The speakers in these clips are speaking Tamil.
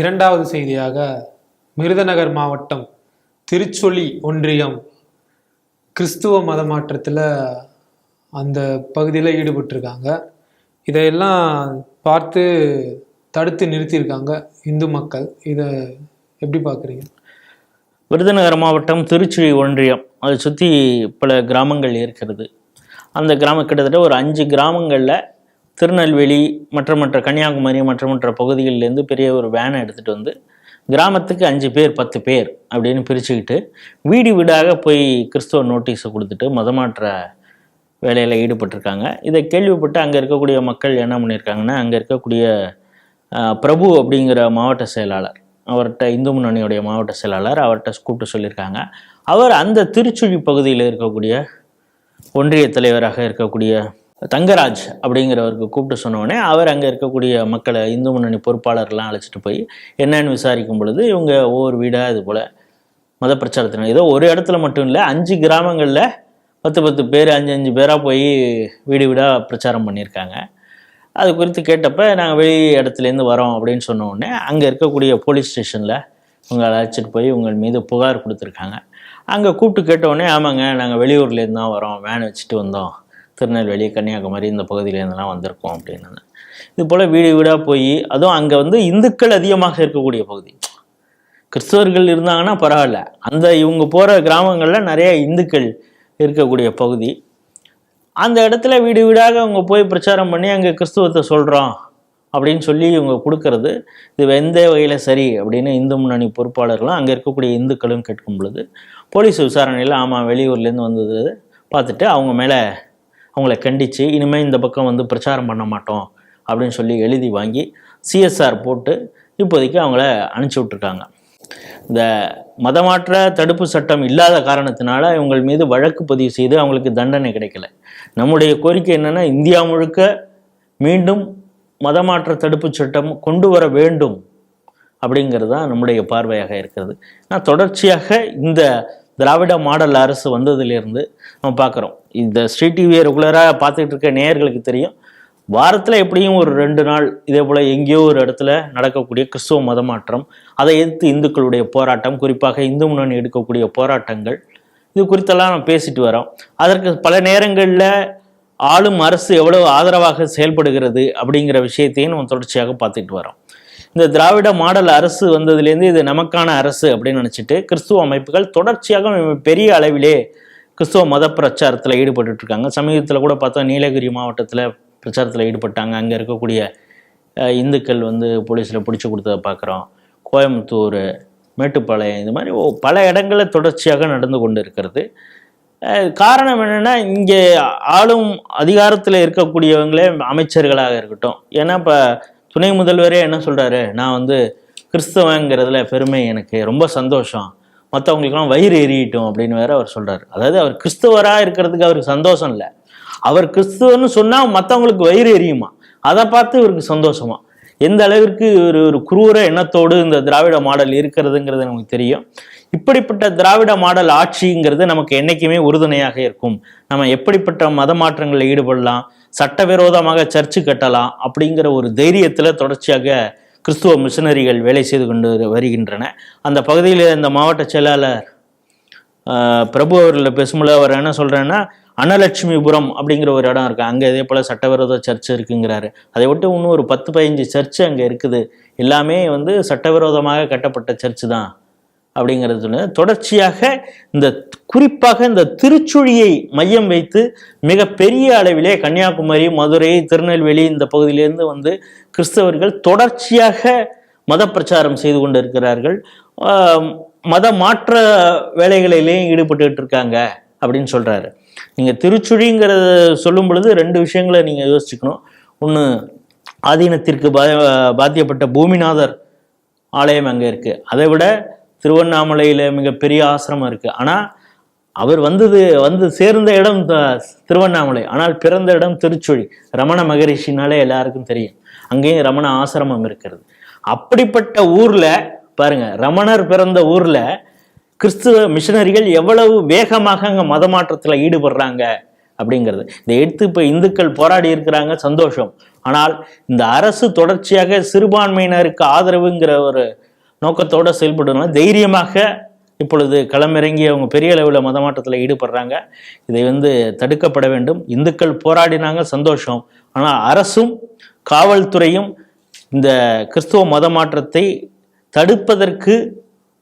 இரண்டாவது செய்தியாக விருதுநகர் மாவட்டம் திருச்சொலி ஒன்றியம் கிறிஸ்துவ மத மாற்றத்தில் அந்த பகுதியில் ஈடுபட்டிருக்காங்க. இதையெல்லாம் பார்த்து தடுத்து நிறுத்தியிருக்காங்க இந்து மக்கள். இதை எப்படி பார்க்குறீங்க? விருதுநகர் மாவட்டம் திருச்சுழி ஒன்றியம். அதை சுற்றி பல கிராமங்கள் இருக்கிறது. அந்த கிராம கிட்டத்தட்ட ஒரு அஞ்சு கிராமங்களில் திருநெல்வேலி மற்ற மற்ற கன்னியாகுமரி மற்ற மற்ற பகுதிகளிலேருந்து பெரிய ஒரு வேனை எடுத்துகிட்டு வந்து கிராமத்துக்கு அஞ்சு பேர் பத்து பேர் அப்படின்னு பிரிச்சுக்கிட்டு வீடு வீடாக போய் கிறிஸ்துவ நோட்டீஸை கொடுத்துட்டு மதமாற்ற வேலையில் ஈடுபட்டிருக்காங்க. இதை கேள்விப்பட்டு அங்கே இருக்கக்கூடிய மக்கள் என்ன பண்ணியிருக்காங்கன்னா அங்கே இருக்கக்கூடிய பிரபு அப்படிங்கிற மாவட்ட செயலாளர் அவர்கிட்ட இந்து முன்னணியுடைய மாவட்ட செயலாளர் அவர்கிட்ட கூப்பிட்டு சொல்லியிருக்காங்க. அவர் அந்த திருச்சுழி பகுதியில் இருக்கக்கூடிய ஒன்றிய தலைவராக இருக்கக்கூடிய தங்கராஜ் அப்படிங்கிறவருக்கு கூப்பிட்டு சொன்னோடனே அவர் அங்கே இருக்கக்கூடிய மக்களை இந்து முன்னணி பொறுப்பாளர்லாம் அழைச்சிட்டு போய் என்னன்னு விசாரிக்கும் பொழுது இவங்க ஒவ்வொரு வீடாக இது போல் மத பிரச்சாரத்தினர் ஏதோ ஒரு இடத்துல மட்டும் இல்லை அஞ்சு கிராமங்களில் பத்து பத்து பேர் அஞ்சு அஞ்சு பேராக போய் வீடு வீடாக பிரச்சாரம் பண்ணியிருக்காங்க. அது குறித்து கேட்டப்ப நாங்கள் வெளி இடத்துலேருந்து வரோம் அப்படின்னு சொன்னோடனே அங்கே இருக்கக்கூடிய போலீஸ் ஸ்டேஷனில் இவங்க அழைச்சிட்டு போய் உங்கள் மீது புகார் கொடுத்துருக்காங்க. அங்கே கூப்பிட்டு கேட்டோடனே ஆமாங்க நாங்கள் வெளியூர்லேருந்து தான் வரோம் வேன் வச்சுட்டு வந்தோம். திருநெல்வேலி கன்னியாகுமரி இந்த பகுதியிலேருந்துலாம் வந்திருக்கோம் அப்படின்னு. இது போல் வீடு வீடாக போய் அதுவும் அங்கே வந்து இந்துக்கள் அதிகமாக இருக்கக்கூடிய பகுதி. கிறிஸ்தவர்கள் இருந்தாங்கன்னா பரவாயில்ல. அந்த இவங்க போகிற கிராமங்களில் நிறைய இந்துக்கள் இருக்கக்கூடிய பகுதி. அந்த இடத்துல வீடு வீடாக அவங்க போய் பிரச்சாரம் பண்ணி அங்கே கிறிஸ்துவத்தை சொல்கிறோம் அப்படின்னு சொல்லி இவங்க கொடுக்கறது இது எந்த வகையில் சரி அப்படின்னு இந்து முன்னணி பொறுப்பாளர்களும் அங்கே இருக்கக்கூடிய இந்துக்களும் கேட்கும் பொழுது போலீஸ் விசாரணையில் ஆமாம் வெளியூர்லேருந்து வந்தது பார்த்துட்டு அவங்க மேலே அவங்கள கண்டித்து இனிமேல் இந்த பக்கம் வந்து பிரச்சாரம் பண்ண மாட்டோம் அப்படின்னு சொல்லி எழுதி வாங்கி சிஎஸ்ஆர் போட்டு இப்போதைக்கு அவங்கள அனுப்பிச்சி விட்ருக்காங்க இந்த மதமாற்ற தடுப்பு சட்டம் இல்லாத காரணத்தினால இவங்கள் மீது வழக்கு பதிவு செய்து அவங்களுக்கு தண்டனை கிடைக்கல. நம்முடைய கோரிக்கை என்னென்னா இந்தியா முழுக்க மீண்டும் மதமாற்ற தடுப்பு சட்டம் கொண்டு வர வேண்டும் அப்படிங்கிறது தான் நம்முடைய பார்வையாக இருக்கிறது. நான் தொடர்ச்சியாக இந்த திராவிட மாடல் அரசு வந்ததுலேருந்து நம்ம பார்க்குறோம். இந்த ஸ்ரீ டிவியை ரெகுலராக பார்த்துக்கிட்டு இருக்க நேயர்களுக்கு தெரியும். வாரத்தில் எப்படியும் ஒரு ரெண்டு நாள் இதே போல் எங்கேயோ ஒரு இடத்துல நடக்கக்கூடிய கிறிஸ்துவ மதமாற்றம் அதை எதிர்த்து இந்துக்களுடைய போராட்டம் குறிப்பாக இந்து முன்னணி எடுக்கக்கூடிய போராட்டங்கள் இது குறித்தெல்லாம் நம்ம பேசிட்டு வரோம். அதற்கு பல நேரங்களில் ஆளும் அரசு எவ்வளவு ஆதரவாக செயல்படுகிறது அப்படிங்கிற விஷயத்தையும் நம்ம தொடர்ச்சியாக பார்த்துட்டு வரோம். இந்த திராவிட மாடல் அரசு வந்ததுலேருந்து இது நமக்கான அரசு அப்படின்னு நினச்சிட்டு கிறிஸ்துவ அமைப்புகள் தொடர்ச்சியாக பெரிய அளவிலே கிறிஸ்துவ மத பிரச்சாரத்தில் ஈடுபட்டுட்டு இருக்காங்க சமீபத்தில் கூட பார்த்தா நீலகிரி மாவட்டத்தில் பிரச்சாரத்தில் ஈடுபட்டாங்க. அங்கே இருக்கக்கூடிய இந்துக்கள் வந்து போலீஸில் பிடிச்சி கொடுத்ததை பார்க்குறோம். கோயம்புத்தூர் மேட்டுப்பாளையம் இது மாதிரி ஓ- பல இடங்களில் தொடர்ச்சியாக நடந்து கொண்டு இருக்கிறது. காரணம் என்னென்னா இங்கே ஆளும் அதிகாரத்தில் இருக்கக்கூடியவங்களே அமைச்சர்களாக இருக்கட்டும். ஏன்னா இப்போ துணை முதல்வரே என்ன சொல்கிறாரு நான் வந்து கிறிஸ்தவங்கிறதுல பெருமை எனக்கு ரொம்ப சந்தோஷம். மற்றவங்களுக்கெல்லாம் வயிறு எரியட்டும் அப்படின்னு வேற அவர் சொல்கிறார் அதாவது அவர் கிறிஸ்தவராக இருக்கிறதுக்கு அவருக்கு சந்தோஷம் இல்லை. அவர் கிறிஸ்துவன்னு சொன்னால் மற்றவங்களுக்கு வயிறு எரியுமா? அதை பார்த்து இவருக்கு சந்தோஷமா? எந்த அளவிற்கு ஒரு ஒரு குரூர எண்ணத்தோடு இந்த திராவிட மாடல் இருக்கிறதுங்கிறது நமக்கு தெரியும். இப்படிப்பட்ட திராவிட மாடல் ஆட்சிங்கிறது நமக்கு என்னைக்குமே உறுதுணையாக இருக்கும். நம்ம எப்படிப்பட்ட மத மாற்றங்களில் ஈடுபடலாம் சட்டவிரோதமாக சர்ச்சு கட்டலாம் அப்படிங்கிற ஒரு தைரியத்தில் தொடர்ச்சியாக கிறிஸ்துவ மிஷனரிகள் வேலை செய்து கொண்டு வருகின்றன. அந்த பகுதியில் இந்த மாவட்ட செயலாளர் பிரபு அவர்களில் பேசும்போது அவர் என்ன சொல்கிறேன்னா அன்னலட்சுமிபுரம் அப்படிங்கிற ஒரு இடம் இருக்குது அங்கே இதே போல் சட்டவிரோத சர்ச் இருக்குங்கிறாரு. அதை விட்டு இன்னும் ஒரு பத்து பதினஞ்சு சர்ச்சு அங்கே இருக்குது. எல்லாமே வந்து சட்டவிரோதமாக கட்டப்பட்ட சர்ச்சு தான். அப்படிங்கிறது சொல்லுது. தொடர்ச்சியாக இந்த குறிப்பாக இந்த திருச்சுழியை மையம் வைத்து மிக பெரிய அளவிலே கன்னியாகுமரி மதுரை திருநெல்வேலி இந்த பகுதியிலேருந்து வந்து கிறிஸ்தவர்கள் தொடர்ச்சியாக மத பிரச்சாரம் செய்து கொண்டு இருக்கிறார்கள் மத மாற்ற வேலைகளிலேயும் ஈடுபட்டுக்கிட்டு இருக்காங்க அப்படின்னு சொல்றாரு. நீங்க திருச்சுழிங்கிறத சொல்லும் பொழுது ரெண்டு விஷயங்களை நீங்க யோசிச்சுக்கணும். ஒன்று ஆதீனத்திற்கு பா பாத்தியப்பட்ட பூமிநாதர் ஆலயம் அங்கே இருக்கு. அதை விட திருவண்ணாமலையில் மிகப்பெரிய ஆசிரமம் இருக்குது ஆனால் அவர் வந்தது வந்து சேர்ந்த இடம் திருவண்ணாமலை. ஆனால் பிறந்த இடம் திருச்சுழி ரமண மகரிஷினாலே எல்லாருக்கும் தெரியும். அங்கேயும் ரமண ஆசிரமம் இருக்கிறது. அப்படிப்பட்ட ஊரில் பாருங்க ரமணர் பிறந்த ஊரில் கிறிஸ்துவ மிஷனரிகள் எவ்வளவு வேகமாக அங்கே மதமாற்றத்தில் ஈடுபடுறாங்க அப்படிங்கிறது. இதை எடுத்து இப்போ இந்துக்கள் போராடி இருக்கிறாங்க சந்தோஷம். ஆனால் இந்த அரசு தொடர்ச்சியாக சிறுபான்மையினருக்கு ஆதரவுங்கிற ஒரு நோக்கத்தோடு செயல்படுறதுனால தைரியமாக இப்பொழுது களமிறங்கி அவங்க பெரிய அளவில் மதமாற்றத்தில் ஈடுபடுறாங்க. இதை வந்து தடுக்கப்பட வேண்டும். இந்துக்கள் போராடினாங்க சந்தோஷம். ஆனால் அரசும் காவல்துறையும் இந்த கிறிஸ்துவ மதமாற்றத்தை தடுப்பதற்கு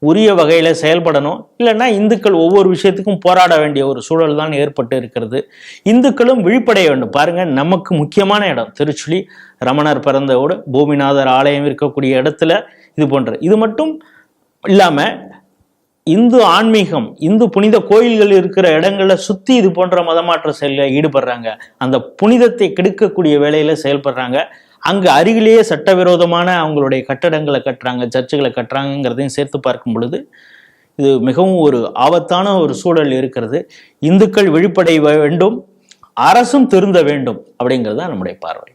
உரிய வகையில் செயல்படணும். இல்லைன்னா இந்துக்கள் ஒவ்வொரு விஷயத்துக்கும் போராட வேண்டிய ஒரு சூழல் தான் ஏற்பட்டு இருக்கிறது. இந்துக்களும் விழிப்படைய வேண்டும். பாருங்கள் நமக்கு முக்கியமான இடம். திருச்சுழி ரமணர் பிறந்தவோடு பூமிநாதர் ஆலயம் இருக்கக்கூடிய இடத்துல இது போன்ற. இது மட்டும் இல்லாமல் இந்து ஆன்மீகம் இந்து புனித கோயில்கள் இருக்கிற இடங்களில் சுற்றி இது போன்ற மதமாற்ற செயல்களில் ஈடுபடுறாங்க. அந்த புனிதத்தை கெடுக்கக்கூடிய வேலையில் செயல்படுறாங்க. அங்கு அருகிலேயே சட்டவிரோதமான அவங்களுடைய கட்டடங்களை கட்டுறாங்க சர்ச்சுகளை கட்டுறாங்கிறதையும் சேர்த்து பார்க்கும் பொழுது இது மிகவும் ஒரு ஆபத்தான ஒரு சூழல் இருக்கிறது. இந்துக்கள் விழிப்படைய வேண்டும் அரசும் திருந்த வேண்டும் அப்படிங்கிறது தான் நம்முடைய பார்வை.